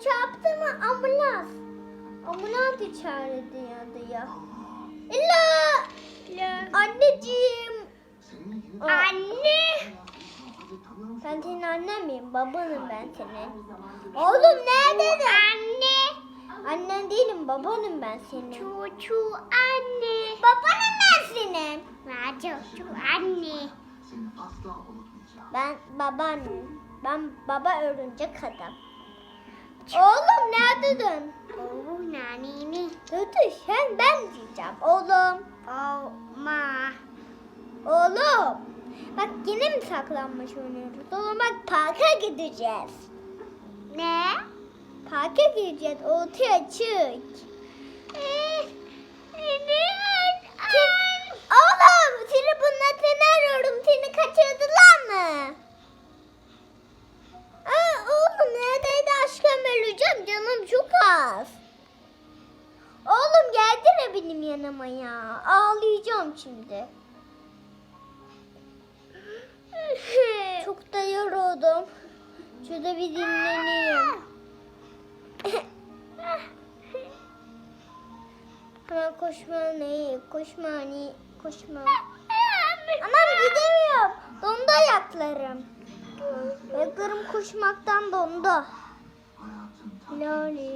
çarptı mı ambulans. Ambulans içeride ya ya. İlla. Anneciğim. Anne. Ben senin annen miyim? Babanım ben senin. Oğlum neredesin? Anne. Annen değilim babanım ben senin. Çocuğu anne. Babanım ben senin. Çocuğu anne. Ben babaannem. Ben baba örümcek adam. Oğlum neredesin? Oğlum nanini. Dur sen ben diyeceğim. Oğlum. Olma. Oğlum. Bak yine mi saklanmış oynuyoruz? Oğlum bak parka gideceğiz. Ne? Parka gideceğiz. Ortaya çık. Canım çok az. Oğlum gelsene benim yanıma ya. Ağlayacağım şimdi. Çok da yoruldum. Şurada bir dinleneyim. Hemen koşma ne? Koşma ne? Koşma. Aman gidemiyorum. Dondu ayaklarım. Ayaklarım koşmaktan dondu. La la la la